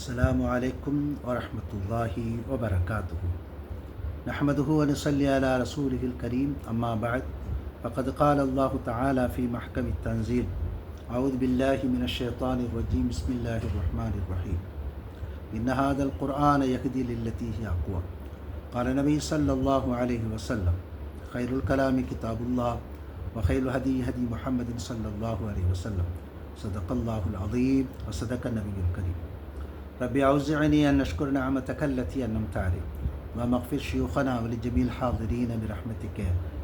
السلام عليكم ورحمة الله وبركاته. نحمده ونصلي على رسوله الكريم أما بعد فقد قال الله تعالى في محكم التنزيل أعوذ بالله من الشيطان الرجيم بسم الله الرحمن الرحيم. إن هذا القرآن يهدي للتي هي أقوى. قال النبي صلى الله عليه وسلم خير الكلام كتاب الله وخير الهدي هدي محمد صلى الله عليه وسلم. صدق الله العظيم وصدق النبي الكريم. ربي أوزعني أن نشكر نعمتك التي أنعمت علي اللهم اغفر شيوخنا ولجميع الحاضرين برحمتك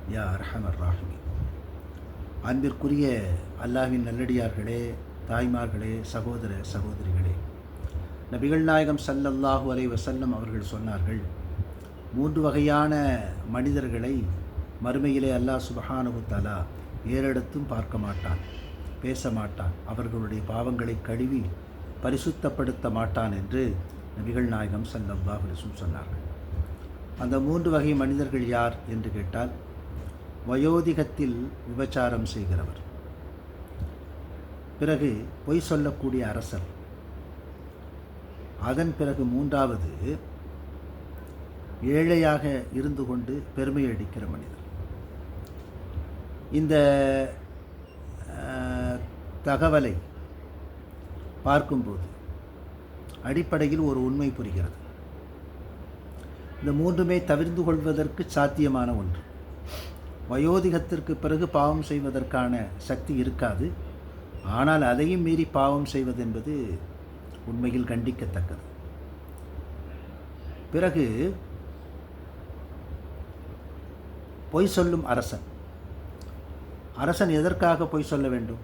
يا أرحم الراحمين அன்பிற்குரிய அல்லாஹ்வின் நல்லடியார்களே தாய்மார்களே சகோதர சகோதரிகளே நபிகள் நாயகம் ஸல்லல்லாஹு அலைஹி வஸல்லம் அவர்கள் சொன்னார்கள் மூன்று வகையான மனிதர்களை மறுமையிலே அல்லாஹ் சுபஹானஹு தஆலா ஏறெடுத்தும் பார்க்க மாட்டான் பேச மாட்டான் அவர்களுடைய பாவங்களை கழுவி பரிசுத்தப்படுத்த மாட்டான் என்று நபிகள் நாயகம் ஸல்லல்லாஹு அலைஹி சொன்னார்கள். அந்த மூன்று வகை மனிதர்கள் யார் என்று கேட்டால் வயோதிகத்தில் விபச்சாரம் செய்கிறவர். பிறகு பொய் சொல்லக்கூடிய அரசர். அதன் பிறகு மூன்றாவது ஏழையாக இருந்து கொண்டு பெருமை அடிக்கிற மனிதர். இந்த தகவலை பார்க்கும்போது அடிப்படையில் ஒரு உண்மை புரிகிறது. இந்த மூன்றுமே தவிர்ந்து கொள்வதற்கு சாத்தியமான ஒன்று. வயோதிகத்திற்கு பிறகு பாவம் செய்வதற்கான சக்தி இருக்காது. ஆனால் அதையும் மீறி பாவம் செய்வது என்பது உண்மையில் கண்டிக்கத்தக்கது. பிறகு பொய் சொல்லும் அரசன். அரசன் எதற்காக பொய் சொல்ல வேண்டும்?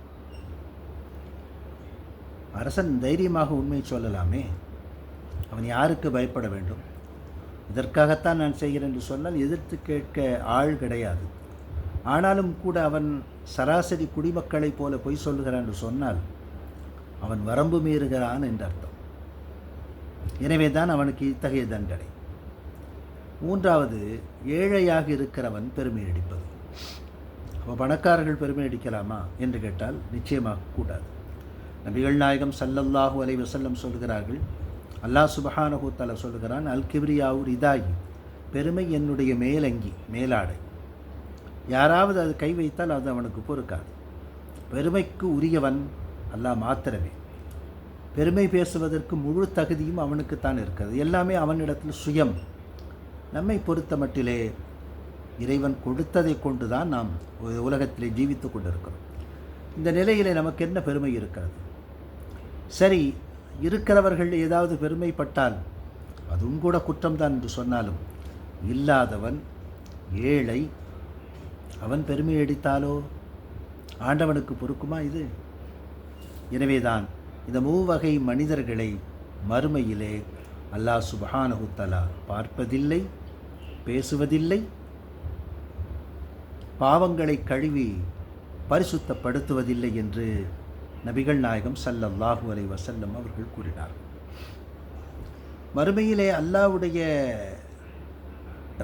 அரசன் தைரியமாக உண்மை சொல்லலாமே. அவன் யாருக்கு பயப்பட வேண்டும்? இதற்காகத்தான் நான் செய்கிறேன் என்று சொன்னால் எதிர்த்து கேட்க ஆள் கிடையாது. ஆனாலும் கூட அவன் சராசரி குடிமக்களைப் போல பொய் சொல்லுகிறான் என்று சொன்னால் அவன் வரம்பு மீறுகிறான் என்று அர்த்தம். எனவே தான் அவனுக்கு இத்தகைய தண்டனை. மூன்றாவது ஏழையாக இருக்கிறவன் பெருமை அடிப்பது. அப்போ பணக்காரர்கள் பெருமை அடிக்கலாமா? என்று கேட்டால் நிச்சயமாக கூடாது. நபிகள் நாயகம் சல்லல்லாஹு அலை வசல்லம் சொல்கிறார்கள் அல்லாஹ் சுபஹானஹு தஆலா சொல்கிறான் அல் கிப்ரியாவுர் இதாயி பெருமை என்னுடைய மேலங்கி மேலாடை. யாராவது அது கை வைத்தால் அது அவனுக்கு பொறுக்காது. பெருமைக்கு உரியவன் அல்லாஹ் மாத்திரமே. பெருமை பேசுவதற்கு முழு தகுதியும் அவனுக்குத்தான் இருக்கிறது. எல்லாமே அவனிடத்தில் சுயம். நம்மை பொறுத்த மட்டிலே இறைவன் கொடுத்ததை கொண்டு தான் நாம் உலகத்திலே ஜீவித்து கொண்டிருக்கிறோம். இந்த நிலையிலே நமக்கு என்ன பெருமை இருக்கிறது? சரி இருக்கிறவர்கள் ஏதாவது பெருமைப்பட்டால் அதுவும் கூட குற்றம்தான் என்று சொன்னாலும் இல்லாதவன் ஏழை அவன் பெருமை அடித்தாலோ? ஆண்டவனுக்கு பொறுக்குமா இது? எனவேதான் இந்த மூவகை மனிதர்களை மறுமையிலே அல்லாஹ் சுபஹானகுத்தலா பார்ப்பதில்லை பேசுவதில்லை பாவங்களை கழுவி பரிசுத்தப்படுத்துவதில்லை என்று நபிகள் நாயகம் சல்லல்லாஹு அலை வசல்லம் அவர்கள் கூறினார். மறுமையிலே அல்லாஹ்வுடைய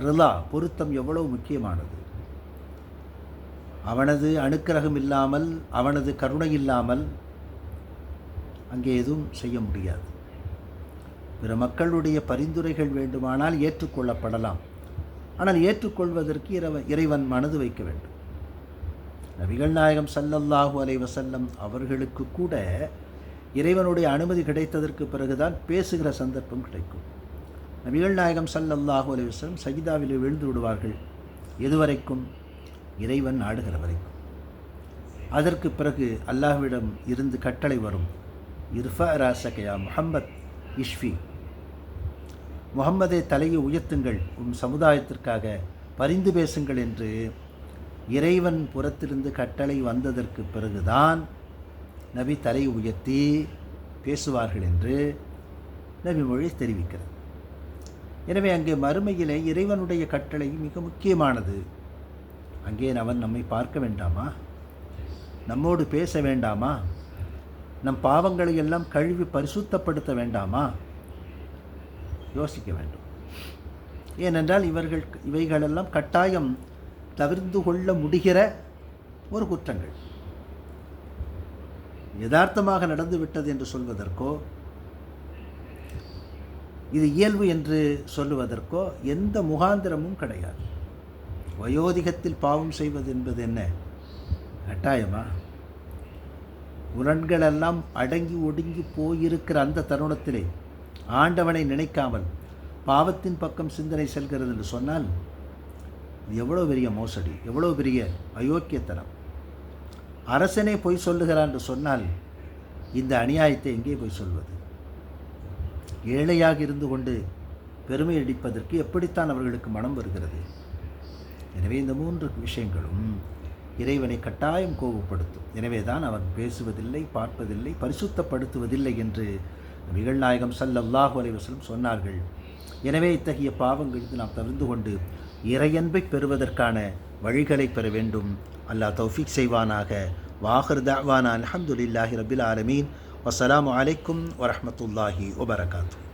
ரிலா பொருத்தம் எவ்வளவு முக்கியமானது? அவனது அணுக்கிரகம் இல்லாமல் அவனது கருணை இல்லாமல் அங்கே எதுவும் செய்ய முடியாது. பிற மக்களுடைய பரிந்துரைகள் வேண்டுமானால் ஏற்றுக்கொள்ளப்படலாம். ஆனால் ஏற்றுக்கொள்வதற்கு இறைவன் மனது வைக்க வேண்டும். நபிகள் நாயகம் சல்லல்லாஹு அலைவசல்லம் அவர்களுக்கு கூட இறைவனுடைய அனுமதி கிடைத்ததற்கு பிறகுதான் பேசுகிற சந்தர்ப்பம் கிடைக்கும். நபிகள் நாயகம் சல்லல்லாஹு அலைஹி வஸல்லம் சஜிதாவில் விழுந்து விடுவார்கள். எதுவரைக்கும்? இறைவன் ஆடுகிற வரைக்கும். அதற்கு பிறகு அல்லாஹ்விடம் இருந்து கட்டளை வரும். இர்ஃபா ராசகையா முஹம்மத் இஷ்ஃபி. முகம்மதே தலையை உயர்த்துங்கள். உன் சமுதாயத்திற்காக பரிந்து பேசுங்கள் என்று இறைவன் புறத்திலிருந்து கட்டளை வந்ததற்கு பிறகுதான் நபி தலை உயர்த்தி பேசுவார்கள் என்று நபி மொழி தெரிவிக்கிறது. எனவே அங்கே மறுமையிலே இறைவனுடைய கட்டளை மிக முக்கியமானது. அங்கே அவன் நம்மை பார்க்க வேண்டாமா? நம்மோடு பேச வேண்டாமா? நம் பாவங்களை எல்லாம் கழுவி பரிசுத்தப்படுத்த வேண்டாமா? யோசிக்க வேண்டும். ஏனென்றால் இவர்கள் இவைகளெல்லாம் கட்டாயம் தவிர்த்து கொள்ள முடிகிற ஒரு குற்றங்கள். யதார்த்தமாக நடந்து விட்டது என்று சொல்வதற்கோ இது இயல்பு என்று சொல்லுவதற்கோ எந்த முகாந்திரமும் கிடையாது. வயோதிகத்தில் பாவம் செய்வது என்பது என்ன? கட்டாயமா? முரண்களெல்லாம் அடங்கி ஒடுங்கி போயிருக்கிற அந்த தருணத்திலே ஆண்டவனை நினைக்காமல் பாவத்தின் பக்கம் சிந்தனை செல்கிறது என்று சொன்னால் இது எவ்வளோ பெரிய மோசடி எவ்வளோ பெரிய அயோக்கியத்தனம். அரசனே பொய் சொல்லுகிறான் என்று சொன்னால் இந்த அநியாயத்தை எங்கே போய் சொல்வது? ஏழையாக இருந்து கொண்டு பெருமை அடிப்பதற்கு எப்படித்தான் அவர்களுக்கு மனம் வருகிறது? எனவே இந்த மூன்று விஷயங்களும் இறைவனை கட்டாயம் கோபப்படுத்தும். எனவே தான் அவன் பேசுவதில்லை பார்ப்பதில்லை பரிசுத்தப்படுத்துவதில்லை என்று நிகழ்நாயகம் நாயகம் அலைவசலம் சொன்னார்கள். எனவே இத்தகைய பாவங்களுக்கு நாம் தவிர்த்து கொண்டு இறையன்பை பெறுவதற்கான வழிகளை பெற வேண்டும். அல்லாஹ் தௌஃபிக் செய்வானாக. வாஹர் தாவானா அலமதுல்லாஹி ரபில் ஆலமீன். வசலாம் அலைக்கும் வரமத்துல்லாஹி வபரகாத்தூ.